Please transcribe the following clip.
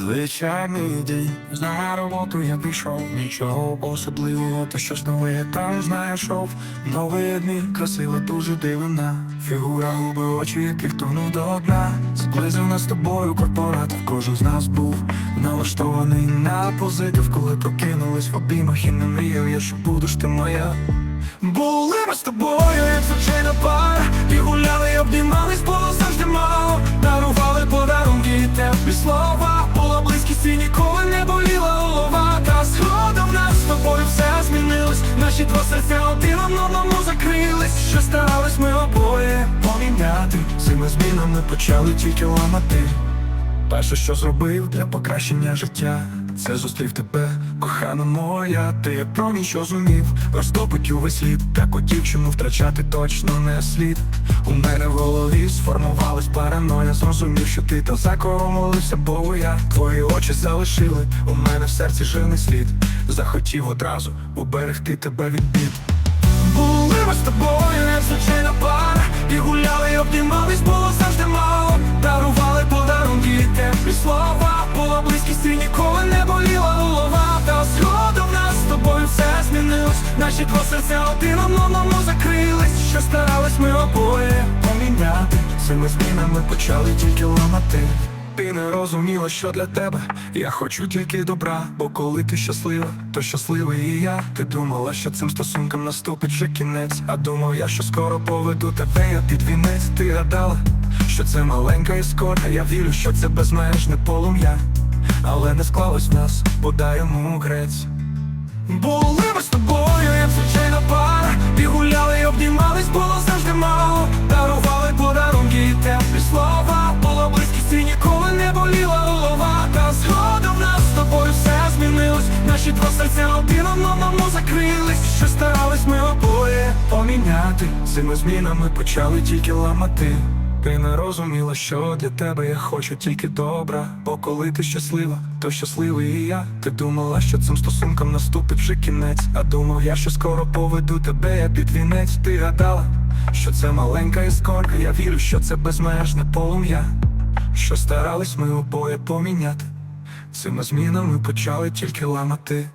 Звичайний день, на роботу я пішов, нічого особливого, та щось нове там знайшов. Нові дні, красива, дуже дивна. Фігура, губи, очі, яких тонув до дна. Зблизив нас з тобою корпорат, кожен з нас був налаштований на позитив, коли прокинулись в обіймах і не мріяв я, що будеш ти моя. Були ми з тобою, як звичайна пара. І гуляли, і обнімались, було поміняти Цими змінами почали тільки ламати Перше, що зробив для покращення життя, це зустрів тебе, кохана моя, ти як промінь, що зумів розтопить увесь світ, таку дівчину втрачати точно не слід. У мене в голові сформувалась параноя, зрозумів, що ти та за кого молився, Богу я твої очі залишили, у мене в серці жирний слід. Захотів одразу уберегти тебе від бід. Ми з тобою, як звичайна пара. І гуляли, і обнімались, було завжди мало. Дарували подарунки і теплі слова. Була близькість і ніколи не боліла голова. Та згодом нас з тобою все змінилось. Наші два серця один одному закрились. Що старались ми обоє поміняти. Цими змінами почали тільки ламати ти не розуміла, що для тебе я хочу тільки добра, бо коли ти щаслива, то щасливий і я. Ти думала, що цим стосункам наступить вже кінець. А думав я, що скоро поведу тебе я під вінець. Ти гадала, що це маленька іскорка. Я вірю, що це безмежне полум'я. Але не склалось в нас, бодай йому грець. Були одному закрились Що старались ми обоє поміняти Цими змінами почали тільки ламати ти не розуміла, що для тебе я хочу тільки добра. Бо коли ти щаслива, то щасливий і я. Ти думала, що цим стосункам наступить вже кінець. А думав я, що скоро поведу тебе я під вінець. Ти гадала, що це маленька іскорка. Я вірю, що це безмежне полум'я. Що старались ми обоє поміняти. Цими змінами почали тільки ламати.